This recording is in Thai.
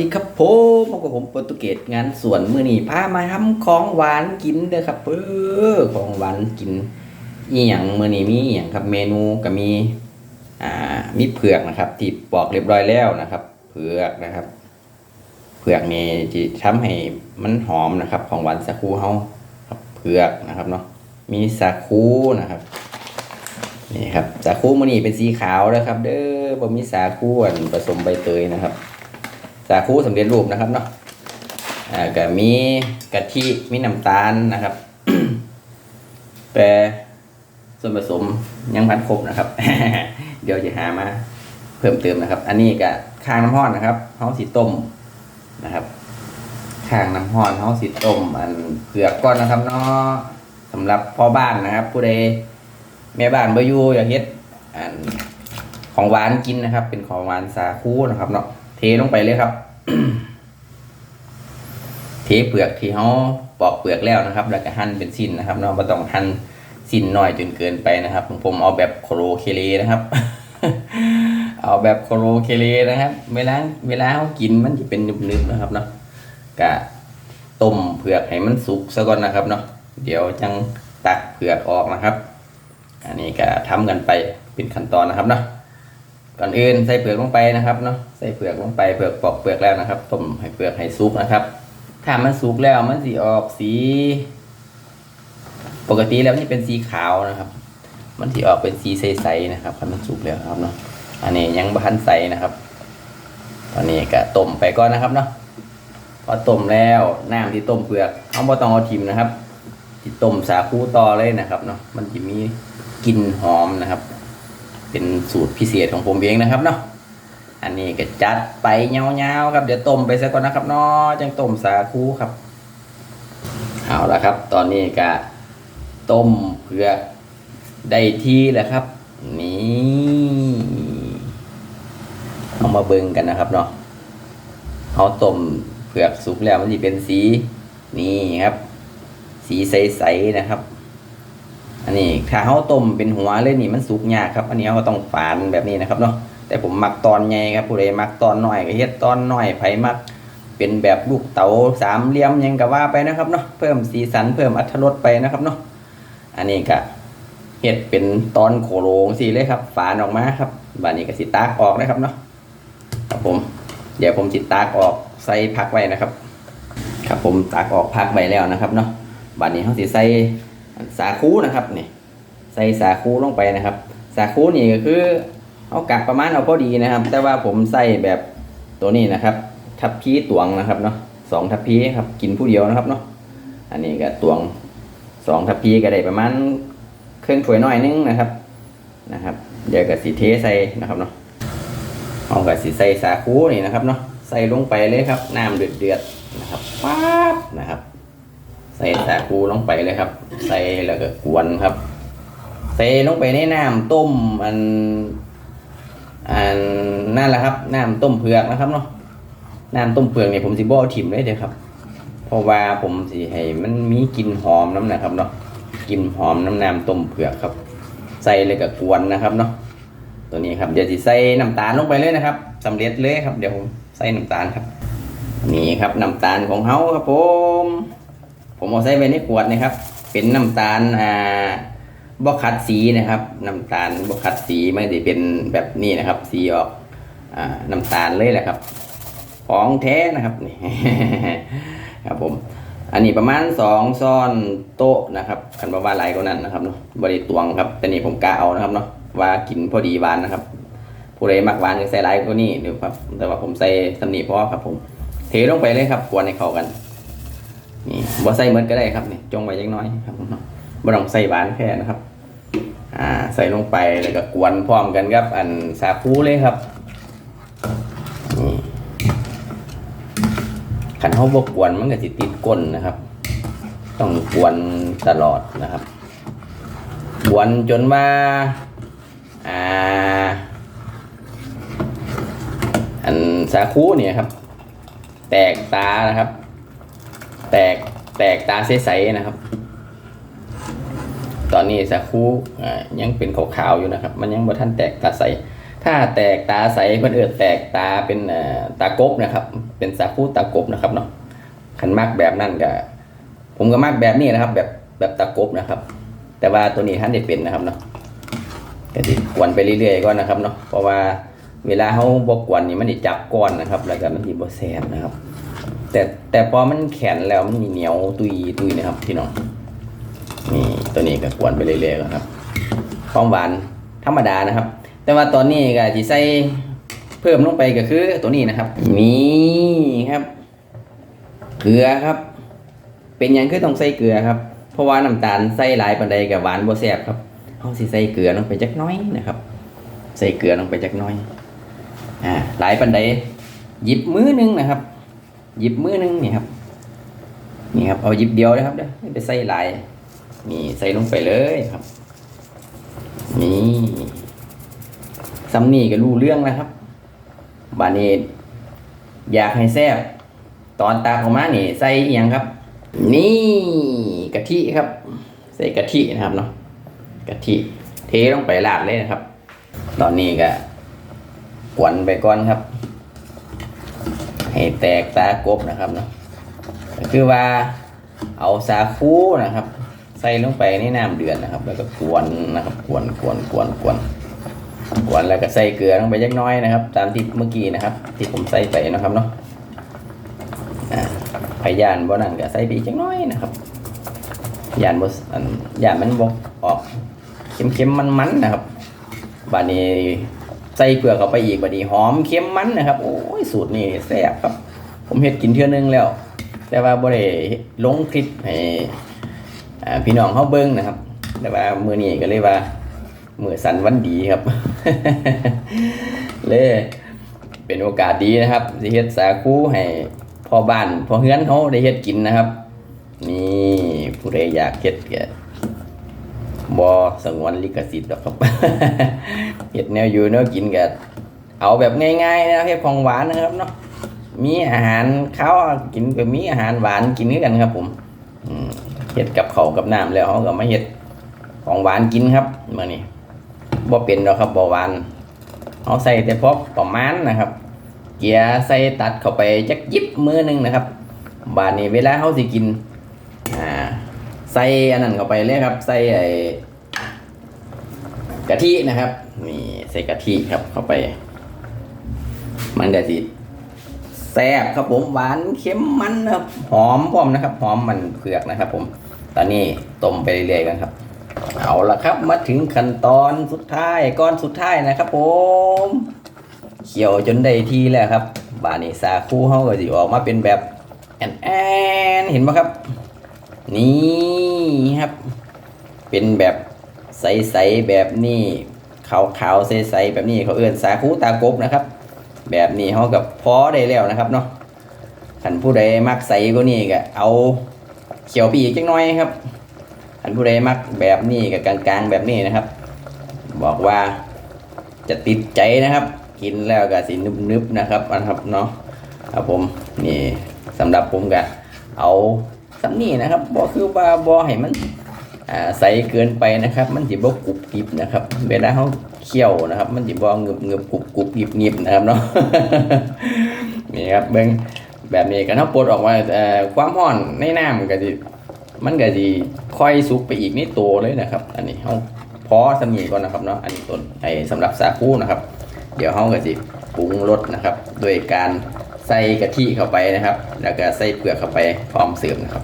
ดีครับผมพบกับผมโปรตุเกสงานสวนมือนีพามาทำของหวานกินเด้อครับเออของหวานกินอีหยังมือนีมีอหย่างครับเมนูก็มีอ่ามีเผือกนะครับ ที่ปอกเรียบร้อยแล้วนะครับ เผือกนะครับ เผือกนี่ที่ทำให้มันหอมนะครับ ของหวานสาคูเฮาครับเผือกนะครับเนาะมีสาคูนะครับนี่ครับสาคูมือนีเป็นสีขาวนะครับ เด้อบ่มีสาคูผสมใบเตยนะครับาคูสำเร็จรูปนะครับเนาะอ่าก็มีกะทิมีน้ำตาลนะครับแต่ส่วนผสมยังพันครบนะครับ เดี๋ยวจะหามาเพิ่มเติมนะครับ อันนี้ก็ข้างน้ำห้อนนะครับห้องสีต้มนะครับข้างน้ำห้อนห้องสีต้ม อันเผือกก้อนนะครับเนาะสำหรับพ่อบ้านนะครับ ผู้ใดแม่บ้านบ่อยู่อยากเฮ็ดอันของหวานกินนะครับ เป็นของหวานสาคูนะครับเนาะเทลงไปเลยครับ เทเปลือกที่เขาปอกเปลือกแล้วนะครับ แล้วก็หั่นเป็นสิ้นนะครับเนาะไม่ต้องหั่นสิ้นน้อยจนเกินไปนะครับผมผมเอาแบบโครเคเลนะครับ เอาแบบโครเคเลนะครับ เวลาเวลาเขากินมันจะเป็นนึบๆนะครับเนาะกะต้มเผือกให้มันสุกซะก่อนนะครับเนาะเดี๋ยวจังตักเผือกออกนะครับ อันนี้ก็ทำกันไปเป็นขั้นตอนนะครับเนาะ ก่อนอื่นใส่เปลือกลงไปนะครับเนาะใส่เปลือกลงไปเปลือกปอกเปลือกแล้วนะครับต้มให้เปลือกให้สุกนะครับ ถ้ามันสุกแล้วมันสีออกสี ปกติแล้วนี่เป็นสีขาวนะครับ มันสีออกเป็นสีใสๆนะครับถ้ามันสุกแล้วครับเนาะอันนี้ยังบะทันใสนะครับ ตอนนี้ก็ต้มไปก่อนนะครับเนาะพอต้มแล้วน้ำที่ต้มเปลือกเอาบ่ต้องเอาทิมนะครับที่ต้มสาคูต่อเลยนะครับเนาะมันจะมีกลิ่นหอมนะครับ เป็นสูตรพิเศษของผมเองนะครับเนาะอันนี้ก็จัดไปเงาๆครับเดี๋ยวต้มไปซะก่อนนะครับเนาะจังต้มสาคูครับเอาละครับ ตอนนี้ก็ต้มเพื่อได้ที่แล้วครับ นี่เอามาเบิ่งกันนะครับเนาะเอาต้มเผือกสุกแล้วมันจะเป็นสีนี่ครับ สีใสๆนะครับ อันนี้ถ้าเขาต้มเป็นหัวเลยนี่มันสุกยากครับ อันนี้เขาต้องฝานแบบนี้นะครับเนาะแต่ผมมักตอนใหญ่ครับผู้ใดมักตอนน้อยก็เฮ็ดตอนน้อยไผมัก เป็นแบบลูกเต๋าสามเหลี่ยมยังก็ว่าไปนะครับเนาะเพิ่มสีสันเพิ่มอรรถรสไปนะครับเนาะอันนี้ก็เฮ็ดเป็นตอนโคลงสีเลยครับ ฝานออกมาครับบานนี้ก็สิตากออกนะครับเนาะครับผม เดี๋ยวผมจิตตากออกใส่พักไว้นะครับ ครับผมตากออกพักไว้แล้วนะครับเนาะบานนี้เขาสิใส่ สาคูนะครับนี่ใส่สาคูลงไปนะครับ สาคูนี่ก็คือเอากักประมาณเอาพอดีนะครับ แต่ว่าผมใส่แบบตัวนี้นะครับ ทับพีตวงนะครับเนาะสองทับพีครับกินผู้เดียวนะครับเนาะอันนี้ก็ตวงสองทับพีก็ได้ประมาณเครื่องถ้วยน้อยนึงนะครับนะครับ เดี๋ยวก็สีเทใส่นะครับเนาะเอาก็สีใส่สาคูนี่นะครับเนาะใส่ลงไปเลยครับน้ำเดือดๆนะครับป๊าบนะครับ ใส่สาคูลงไปเลยครับ ใส่แล้วก็กวนครับ ใส่ลงไปในน้ำต้มอันอันนั่นแหละครับน้ำต้มเผือกนะครับเนาะน้ำต้มเผือกเนี่ยผมสิบ่เอาถิ่มเลยเด้อครับ เพราะว่าผมสิให้มันมีกลิ่นหอมน้ำนะครับเนาะกลิ่นหอมน้ำน้ำต้มเผือกครับ ใส่เลยกับกวนนะครับเนาะตัวนี้ครับเดี๋ยวสิใส่น้ำตาลลงไปเลยนะครับสำเร็จเลยครับ เดี๋ยวผมใส่น้ำตาลครับ นี่ครับน้ำตาลของเฮาครับผม ผมเอาใส่ไว้ในขวดนะครับ เป็นน้ำตาลอ่าบอคัดสีนะครับน้ำตาลบอคัดสีไม่ได้เป็นแบบนี้นะครับ สีออกอ่าน้ำตาลเลยแหละครับ ของแท้นะครับนี่ครับผมอันนี้ประมาณสองซ้อนโต๊ะนะครับคันบอกว่าหลายกว่านั้นนะครับเนาะบริตวงครับแต่นี่ผมกะเอานะครับเนาะว่ากินพอดีหวานนะครับผู้ใดมักหวานก็ใส่หลายกว่านี้เดี๋ยวครับ แต่ว่าผมใส่ตำหนิพราะครับผม เทลงไปเลยครับกวนให้เข้ากัน นี่บ่ใส่เหมือนก็ได้ครับนี่จงไว้ยังน้อยครับผมบ่ต้องใส่หวานแค่นะครับ อ่าใส่ลงไปแล้วก็กวนพร้อมกันครับ อันสาคูเลยครับนี่ขันเขาบกกวนมันก็สิติดก้นนะครับ ต้องกวนตลอดนะครับกวนจนว่าอ่า อันสาคูเนี่ยครับ แตกตานะครับ แตกแตกตาใสๆนะครับ ตอนนี้สาคูอ่ายังเป็นขาวๆอยู่นะครับ มันยังบ่ทันแตกตาใส ถ้าแตกตาใสเพิ่นเอิดแตกตาเป็นตากบนะครับ เป็นสาคูตากบนะครับเนาะคันมักแบบนั้นก็ผมก็มักแบบนี้นะครับ แบบแบบตากบนะครับ แต่ว่าตัวนี้ท่านได้เป็นนะครับเนาะก็สิกวนไปเรื่อยๆก่อนนะครับเนาะเพราะว่าเวลาเขาบกวนนี่มันจะจับก้อนนะครับ แล้วก็มันจะบ่แสบนะครับ แต่แต่พอมันแข็งแล้วมันมีเหนียวตุยตุยนะครับพี่น้องนี่ตัวนี้ก็กวนไปเรื่อยๆก่อนครับความหวานธรรมดานะครับ แต่ว่าตอนนี้ก็จะใส่เพิ่มลงไปก็คือตัวนี้นะครับนี่ครับเกลือครับ เป็นยังคือต้องใส่เกลือครับ เพราะว่าน้ำตาลใส่หลายปานใดกับหวานบ่แซ่บครับเอาสิใส่เกลือลงไปจักน้อยนะครับ ใส่เกลือลงไปจักน้อยอ่าหลายปานใดหยิบมือหนึงนะครับ หยิบมือหนึงนี่ครับ นี่ครับ เอาหยิบเดียวนะครับเด้อไม่ไปใส่หลายนี่ใส่ลงไปเลยครับ นี่ซัมนี่ก็รู้เรื่องแล้วครับ บานี้อยากให้แซ่บตอนตาออกมานี่ ใส่อหยังครับ นี่กะทิครับ ใส่กะทินะครับเนาะกะทิเทลงไปลาดเลยนะครับ ตอนนี้ก็กวนไปก่อนครับ ให้แตกตากบนะครับเนาะก็คือว่าเอาสาคูนะครับ ใส่ลงไปในน้ำเดือดนะครับ แล้วก็กวนนะครับกวนกวนกวนกวนกวนแล้วก็ใส่เกลือลงไปเล็กน้อยนะครับ ตามที่เมื่อกี้นะครับ ที่ผมใส่ไปนะครับเนาะอ่าพยานบ่นั่นก็ใส่ไปอีกจังน้อยนะครับยานบ่อันยานมันบ่ออกเค็มๆมันๆนะครับบานี้ ใส่เปลือกเข้าไปอีกบาดนี้หอมเค็มมันนะครับ โอ้ยสูตรนี้แซ่บครับ ผมเฮ็ดกินเทื่อนึงแล้ว แต่ว่าบ่ได้ลงคลิปให้พี่น้องเฮาเบิ่งนะครับ แต่ว่ามือนี้ก็เลยว่ามือสันวันดีครับ เลยเป็นโอกาสดีนะครับสิเฮ็ดสาคูให้พ่อบ้านพ่อเฮือนเขาได้เฮ็ดกินนะครับ นี่ผู้ใดอยากเฮ็ดก็ บ่สงวนลิขสิทธิ์ดอกครับเฮ็ดแนวอยู่แนวกินก็เอาแบบง่ายๆนะครับเฮ็ดของหวานนะครับเนาะมีอาหารข้าวกินก็มีอาหารหวานกินคือกันครับ ผมเฮ็ดกับเขากับน้ำแล้วเขาก็มาเฮ็ดของหวานกินครับมื้อนี้บ่เป็นดอกครับบ่หวานเอาใส่แต่พอประมาณนะครับ เกียร์ใส่ตัดเข้าไปจักยิบมือหนึ่งนะครับ บาดนี้เวลาเขาสิกินอ่า ใส่อันนั้นเข้าไปเลยครับ ใส่ไอ้กะทินะครับนี่ใส่กะทิครับเข้าไป มันก็สิแซ่บครับผมหวานเค็มมันนะครับหอมพร้อมนะครับหอมมันเผือกนะครับ ผม ตอนนี้ต้มไปเรื่อยๆกันครับ เอาละครับ มาถึงขั้นตอนสุดท้ายก้อนสุดท้ายนะครับ ผมเขี่ยวจนได้ทีแล้วครับ บานี้สาคูเขาก็สิออกมาเป็นแบบแอนแอนเห็นไหมครับ นี่ครับ เป็นแบบใสๆแบบนี้ขาวๆใสๆแบบนี้เขาเอื้อนสาคูตากบนะครับ แบบนี้เขากับพอได้แล้วนะครับเนาะขันผู้ใดมักใสกว่านี้ก็เอาเขียวไปอีกจักหน้อยครับอันผู้ใดมักแบบนี้กับกลางๆแบบนี้นะครับ บอกว่าจะติดใจนะครับ กินแล้วก็สินึบๆนะครับนะครับเนาะครับผมนี่สำหรับผมก็เอา สำนี่นะครับบอคือว่าบอให้มันใสเกินไปนะครับ มันจิบกรุบกริบนะครับ เวลาเขาเคี่ยวนะครับ มันจิบเงึบเงึบกรุบกรุบกริบกริบนะครับเนาะนี่ครับเบิ้งแบบนี้กันเขาปลดออกมาความร้อนในน้ำก็สิมันก็สิค่อยสุกไปอีกในตัวเลยนะครับ อันนี้เฮาพอสมีก่อนนะครับเนาะอันนี้ต้นไอ้สำหรับสาคูนะครับ เดี๋ยวเฮาก็สิปรุงรสนะครับ โดยการใส่กะทิเข้าไปนะครับ แล้วก็ใส่เปลือกเข้าไปพร้อมเสิร์ฟนะครับ